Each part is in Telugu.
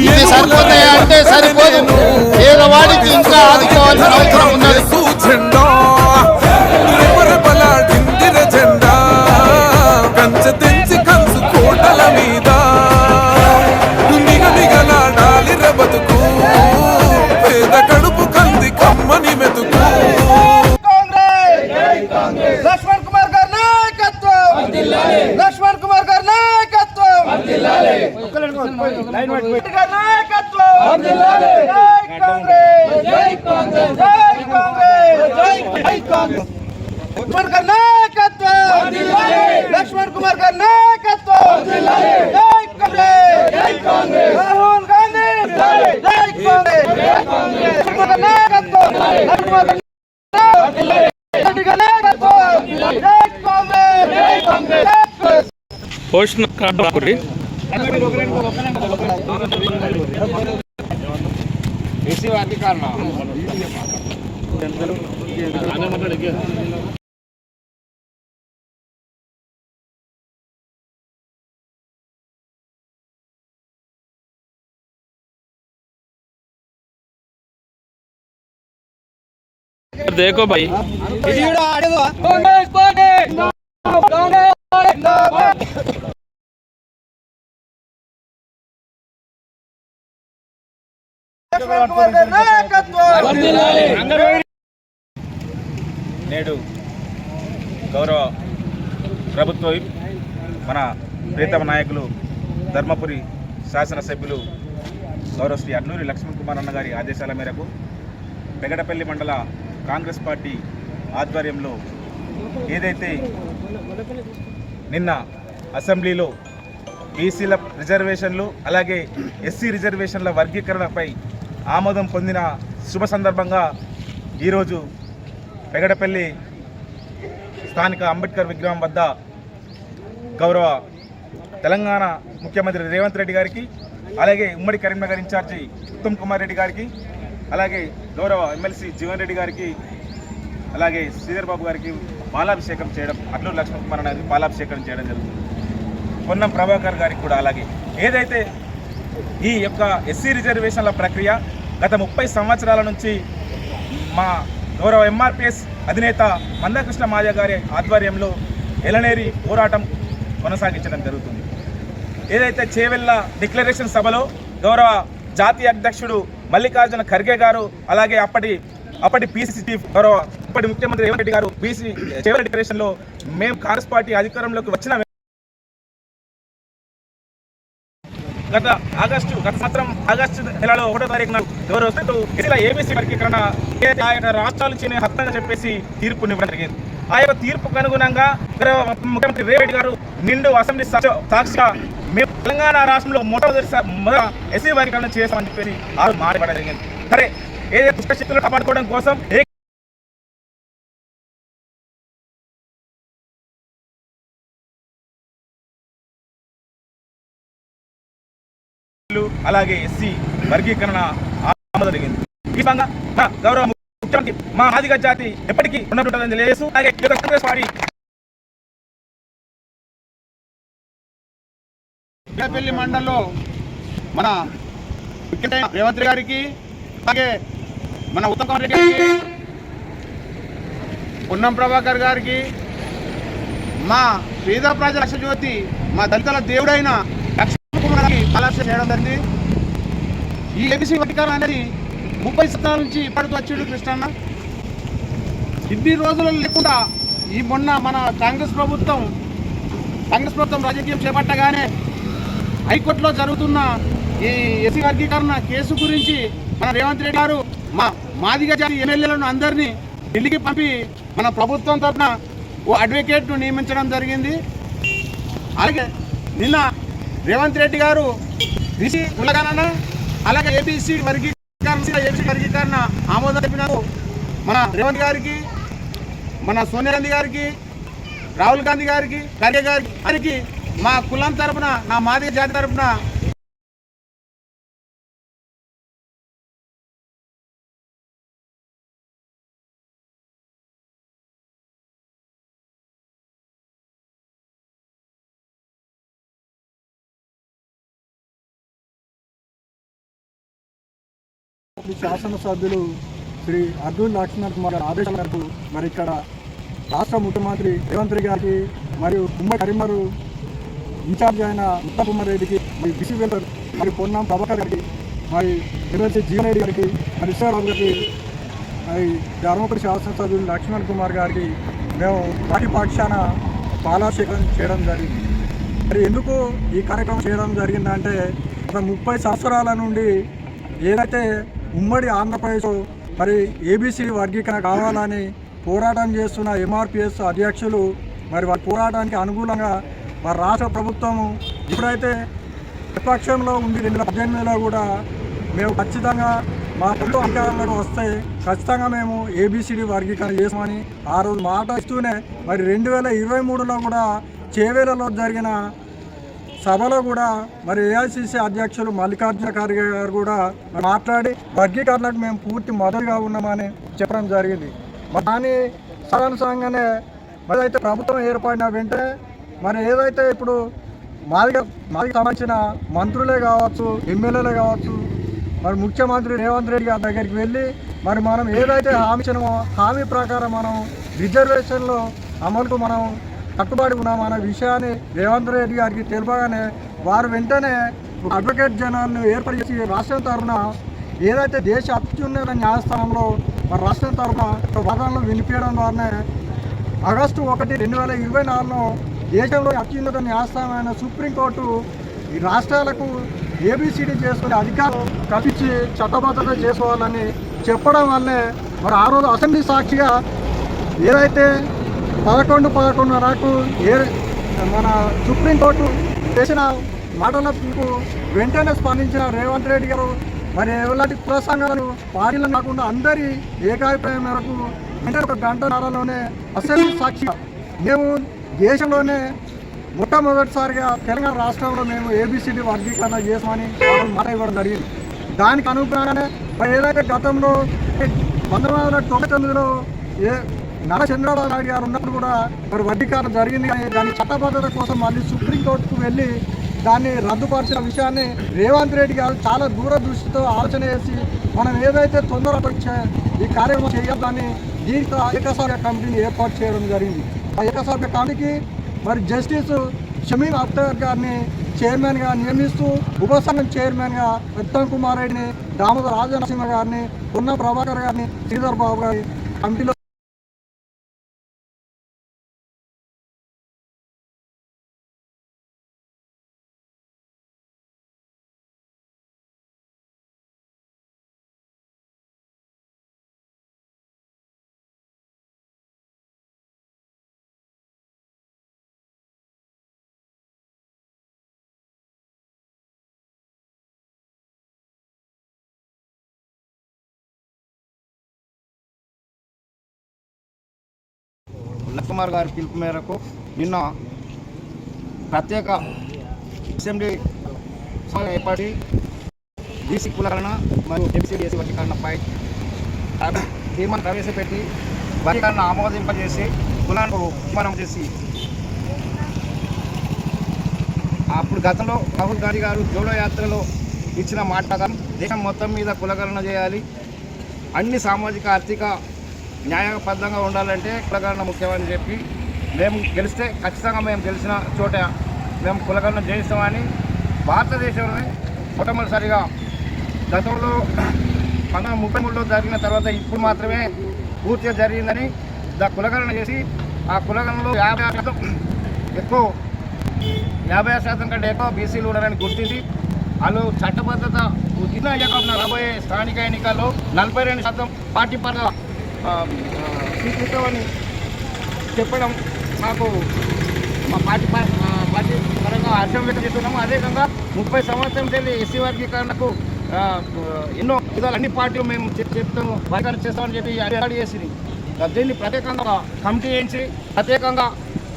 ఇది సరిపోతాయా అంటే సరిపోదు. పేదవాడికి ఇంకా ఆదుకోవాల్సిన అవసరం ఉన్నది. బతుకు. పేద కడుపు కంది కమ్మని మెతుకు లక్ష్మణ్ కుమార్ గారి నాయకత్వం లక్ష్మణ్ కుమార్ గారి నాయకత్వం గారి నాయకత్వం జై కాంగ్రెస్ జై కాంగ్రెస్ జై కాంగ్రెస్ జై కాంగ్రెస్ లక్ష్మణ్ గారి నాయకత్వం లక్ష్మణ్ కుమార్ గారి నాయకత్వం జై కాంగ్రెస్ జై కాంగ్రెస్ రాహుల్ గాంధీ జై కాంగ్రెస్ జై కాంగ్రెస్ లక్ష్మణ్ గారి నాయకత్వం లక్ష్మణ్ గారి పోషణ కార్డు ఒకటి देखो भाई నేడు గౌరవ ప్రభుత్వ మన ప్రీతమ నాయకులు ధర్మపురి శాసనసభ్యులు గౌరవ శ్రీ అన్నూరి లక్ష్మణ్ కుమార్ అన్న గారి ఆదేశాల మేరకు పెగడపల్లి మండల కాంగ్రెస్ పార్టీ ఆధ్వర్యంలో ఏదైతే నిన్న అసెంబ్లీలో బీసీల రిజర్వేషన్లు అలాగే ఎస్సీ రిజర్వేషన్ల వర్గీకరణపై ఆమోదం పొందిన శుభ సందర్భంగా ఈరోజు పెగడపల్లి స్థానిక అంబేద్కర్ విగ్రహం వద్ద గౌరవ తెలంగాణ ముఖ్యమంత్రి రేవంత్ రెడ్డి గారికి అలాగే ఉమ్మడి కరీంనగర్ ఇన్ఛార్జి ఉత్తమ్ కుమార్ రెడ్డి గారికి అలాగే గౌరవ ఎమ్మెల్సీ జీవన్ రెడ్డి గారికి అలాగే శ్రీధర్ బాబు గారికి పాలాభిషేకం చేయడం అట్లూరు లక్ష్మణ్ కుమార్ అనేది పాలాభిషేకం చేయడం జరుగుతుంది. పొన్నం ప్రభాకర్ గారికి కూడా అలాగే. ఏదైతే ఈ యొక్క ఎస్సీ రిజర్వేషన్ల ప్రక్రియ గత ముప్పై సంవత్సరాల నుంచి మా గౌరవ ఎంఆర్పిఎస్ అధినేత మందకృష్ణ మాయ గారి ఆధ్వర్యంలో ఎలనేరి పోరాటం కొనసాగించడం జరుగుతుంది. ఏదైతే చేవెళ్ళ డిక్లరేషన్ సభలో గౌరవ జాతీయ అధ్యక్షుడు మల్లికార్జున ఖర్గే గారు అలాగే అప్పటి అప్పటి పీసీసీ చీఫ్ గౌరవ అప్పటి ముఖ్యమంత్రి రేవంత్ రెడ్డి గారు బీసీ చేవెళ్ళ డిక్లరేషన్లో మేము కాంగ్రెస్ పార్టీ అధికారంలోకి వచ్చిన గత ఆగస్టు గత సంవత్సరం ఆగస్టు నెలలో ఒకటో తారీఖున గౌరవ ఎస్సీల ఏబీసీ వర్గీకరణ ఏదైతే ఆ యొక్క రాష్ట్రాలు చేయని హక్కుగా చెప్పేసి తీర్పునివ్వడం జరిగింది. ఆ యొక్క తీర్పుకు అనుగుణంగా ముఖ్యమంత్రి రేవంత్ గారు నిండు అసెంబ్లీ సాక్షిగా మేము తెలంగాణ రాష్ట్రంలో మొట్టమొదటిసారి మొదట ఎస్సీ వర్గీకరణ చేస్తామని చెప్పేసి ఆ రోజు మాట్లాడడం జరిగింది. సరే ఏదైతే దుష్ట శక్తులను కాపాడుకోవడం కోసం ఏ అలాగే ఎస్సీ వర్గీకరణ జరిగింది. ఈ గౌరవ ముఖ్యమంత్రి మా ఆదిగ జాతి ఎప్పటికీ ఉన్నట్టుంటుందని తెలియజేస్తూ అలాగే కాంగ్రెస్ పార్టీ పెళ్ళి మండలంలో మన రేవంత్ గారికి అలాగే మన ఉత్తమ్ కుమార్ రెడ్డి గారికి పొన్నం ప్రభాకర్ గారికి మా పేద ప్రజల లక్ష జ్యోతి మా దళితుల దేవుడైన లక్ష కళాశాల చేయడం జరిగింది. ఈ ఏబిసి వర్గీకరణ అనేది ముప్పై సంవత్సరాల నుంచి ఇప్పటికి వచ్చాడు కృష్ణన్న. ఇన్ని రోజులు లేకుండా ఈ మొన్న మన కాంగ్రెస్ ప్రభుత్వం కాంగ్రెస్ ప్రభుత్వం రాజకీయం చేపట్టగానే హైకోర్టులో జరుగుతున్న ఈ ఎస్సీ వర్గీకరణ కేసు గురించి మన రేవంత్ రెడ్డి గారు మా మాదిగ జాతి ఎమ్మెల్యేలను అందరినీ ఢిల్లీకి పంపి మన ప్రభుత్వం తరఫున ఓ అడ్వకేట్ను నియమించడం జరిగింది. అలాగే నిన్న రేవంత్ రెడ్డి గారు రిషి కులగణన అలాగే ఏపీసీ వర్గీకరణ ఏపీ వర్గీకరణ ఆమోదం తెలిపినారు మన రేవంత్ గారికి మన సోనియా గాంధీ గారికి రాహుల్ గాంధీ గారికి ఖర్గే గారికి వారికి మా కులం తరపున నా మాదిగ జాతి తరపున శాసనసభ్యులు శ్రీ అర్జున్ లక్ష్మణ్ కుమార్ ఆదేశాల మేరకు మరి ఇక్కడ రాష్ట్ర ముఖ్యమంత్రి రేవంత్ రెడ్డి గారికి మరియు ఉమ్మడి కరీంనగర్ ఇన్ఛార్జ్ అయిన ఉత్తమ్ కుమార్ రెడ్డికి మరి బిసి మరి పొన్నం ప్రభాకర్ గారికి మరి ఎమ్మెల్సీ జీవన్ రెడ్డి గారికి మరి విశ్వరావు గారికి మరి ధర్మపురి శాసనసభ్యులు లక్ష్మణ్ కుమార్ గారికి మేము పార్టీ పక్షాన పాలాభిషేకం చేయడం జరిగింది. మరి ఎందుకు ఈ కార్యక్రమం చేయడం జరిగిందంటే గత ముప్పై సంవత్సరాల నుండి ఏదైతే ఉమ్మడి ఆంధ్రప్రదేశ్ మరి ఏబీసీ వర్గీకరణ కావాలని పోరాటం చేస్తున్న ఎంఆర్పిఎస్ అధ్యక్షులు మరి వారి పోరాటానికి అనుకూలంగా మరి రాష్ట్ర ప్రభుత్వము ఇప్పుడైతే విపక్షంలో ఉంది రెండు వేల పద్దెనిమిదిలో కూడా మేము ఖచ్చితంగా మా ప్రభుత్వ అధికారంలోకి వస్తే ఖచ్చితంగా మేము ఏబిసిడి వర్గీకరణ చేసామని ఆ రోజు మాట ఇస్తూనే మరి రెండు వేల ఇరవై మూడులో కూడా చేవేలలో జరిగిన సభలో కూడా మరి ఏఐసిసి అధ్యక్షులు మల్లికార్జున ఖర్గే గారు కూడా మాట్లాడి వర్గీకరణకు మేము పూర్తి మద్దతుగా ఉన్నామని చెప్పడం జరిగింది. దాని సారాంశంగానే మరి అయితే ప్రభుత్వం ఏర్పడిన వెంటనే మరి ఏదైతే ఇప్పుడు మాదిగ మాదిగ సంబంధించిన మంత్రులే కావచ్చు ఎమ్మెల్యేలే కావచ్చు మరి ముఖ్యమంత్రి రేవంత్ రెడ్డి గారి దగ్గరికి వెళ్ళి మరి మనం ఏదైతే హామీ ఇచ్చినామో హామీ ప్రకారం మనం రిజర్వేషన్లో అమలుకు మనం కట్టుబడి ఉన్నామన్న అనే విషయాన్ని రేవంత్ రెడ్డి గారికి తెలిపగానే వారు వెంటనే అడ్వకేట్ జనరల్ని ఏర్పాటు చేసి రాష్ట్రం తరఫున ఏదైతే దేశ అత్యున్నత న్యాయస్థానంలో మన రాష్ట్రం తరఫున వాదనలు వినిపించడం ద్వారానే ఆగస్టు ఒకటి రెండు వేల ఇరవై నాలుగులో దేశంలో అత్యున్నత న్యాయస్థానమైన సుప్రీంకోర్టు ఈ రాష్ట్రాలకు ఏబిసిడి చేసుకునే అధికారం కల్పించి చట్టబద్ధత చేసుకోవాలని చెప్పడం వల్లే మరి ఆ రోజు అసెంబ్లీ సాక్షిగా ఏదైతే పదకొండు పదకొండున్నరకు ఏ మన సుప్రీంకోర్టు చేసిన మాటలకు వెంటనే స్పందించిన రేవంత్ రెడ్డి గారు మరి ఎలాంటి ప్రసంగాలు పార్టీలు కాకుండా అందరి ఏకాభిప్రాయం మేరకు వెంటనే ఒక గంట నరలోనే అసెంబ్లీ సాక్షిగా మేము దేశంలోనే మొట్టమొదటిసారిగా తెలంగాణ రాష్ట్రంలో మేము ఏబిసిడి వర్గీకరణ చేసామని మాట ఇవ్వడం జరిగింది. దానికి అనుగుణంగానే ఏదైతే గతంలో పంతొమ్మిది వందల తొంభై తొమ్మిదిలో ఏ నారా చంద్రబాబు నాయుడు గారు ఉన్నప్పుడు కూడా మరి వడ్డీకారం జరిగింది కానీ దాని చట్టబద్ధత కోసం మళ్ళీ సుప్రీంకోర్టుకు వెళ్ళి దాన్ని రద్దుపరిచిన విషయాన్ని రేవంత్ రెడ్డి గారు చాలా దూరదృష్టితో ఆలోచన చేసి మనం ఏదైతే తొందరపరిచే ఈ కార్యక్రమం చేయొద్దని దీంతో ఏకసభ్య కమిటీని ఏర్పాటు చేయడం జరిగింది. ఆ ఏకసభ్య కమిటీకి మరి జస్టిస్ షమీన్ అఖ్తర్ గారిని చైర్మన్గా నియమిస్తూ ఉపసంఘం చైర్మన్గా ఉత్తమ్ కుమార్ రెడ్డిని దామోదర్ రాజనరసింహ గారిని ఉన్న ప్రభాకర్ గారిని శ్రీధర్ బాబు గారి కమిటీలో కుమార్ గారి పిలుపు మేరకు నిన్న ప్రత్యేక అసెంబ్లీ ఏర్పడి బీసీ కులకరణ మరియు ఎంసీడీఎస్సీ వర్గీకరణపై తీర్మానం ప్రవేశపెట్టి వర్గీకరణ ఆమోదింపజేసి కులాలను తీర్మానం చేసి అప్పుడు గతంలో రాహుల్ గాంధీ గారు జోడో యాత్రలో ఇచ్చిన మాట దేశం మొత్తం మీద కులకరణ చేయాలి. అన్ని సామాజిక ఆర్థిక న్యాయబద్ధంగా ఉండాలంటే కులకరణ ముఖ్యమని చెప్పి మేము గెలిస్తే ఖచ్చితంగా మేము గెలిచిన చోట మేము కులకరణ చేయిస్తామని భారతదేశంలోనే మొట్టమొదటిసారిగా గతంలో పంతొమ్మిది ముప్పై మూడులో జరిగిన తర్వాత ఇప్పుడు మాత్రమే పూర్తిగా జరిగిందని దా కులకరణ చేసి ఆ కులకరణలో యాభై శాతం ఎక్కువ యాభై శాతం కంటే ఎక్కువ బీసీలు ఉన్నారని గుర్తించి వాళ్ళు చట్టబద్ధత ఉచిత రాబోయే స్థానిక ఎన్నికల్లో నలభై రెండు శాతం పార్టీ పరంగా స్వీకృతమని చెప్పడం మాకు మా పార్టీ పార్టీ పరంగా హర్షం వ్యక్తం చేస్తున్నాము. అదేవిధంగా ముప్పై సంవత్సరం తెలియ ఎస్సీ వర్గీకరణకు ఎన్నో విధాలు అన్ని పార్టీలు మేము చెప్- చెప్తాము వర్గీకరణ చేస్తామని చెప్పి అడిగాడు చేసింది. దీన్ని ప్రత్యేకంగా కమిటీ వేయించి ప్రత్యేకంగా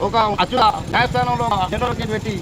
ఒక అచ్చుల న్యాయస్థానంలో జనరల్ పెట్టి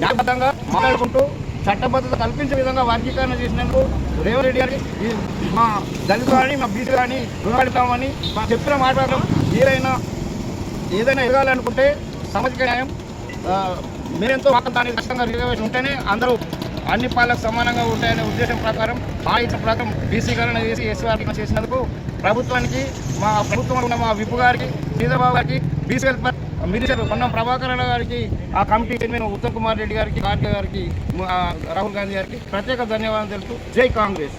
న్యాయబద్ధంగా మాట్లాడుకుంటూ చట్టబద్ధత కల్పించే విధంగా వర్గీకరణ చేసినందుకు రేవంత్ రెడ్డి గారి మా దళితులు కానీ మా బీసీ కానీ రుణపడతామని మా చెప్పిన మాట్లాడడం ఏదైనా ఏదైనా ఎదగాలనుకుంటే సామాజిక న్యాయం మీరెంతో మాకు దానికి ఖచ్చితంగా రిజర్వేషన్ ఉంటేనే అందరూ అన్ని పాలకు సమానంగా ఉంటాయనే ఉద్దేశం ప్రకారం ఆ ఇచ్చిన ప్రకారం బీసీకరణ చేసి ఎస్ఆర్ చేసినందుకు ప్రభుత్వానికి మా ప్రభుత్వంలో ఉన్న మా విప్పు గారికి శ్రీధరబాబు గారికి బీసీ మినిస్టర్ పొన్నం ప్రభాకర్ గారికి ఆ కమిటీ చైర్మన్ ఉత్తమ్ కుమార్ రెడ్డి గారికి కార్గే గారికి రాహుల్ గాంధీ గారికి ప్రత్యేక ధన్యవాదాలు తెలుపుతూ జై కాంగ్రెస్.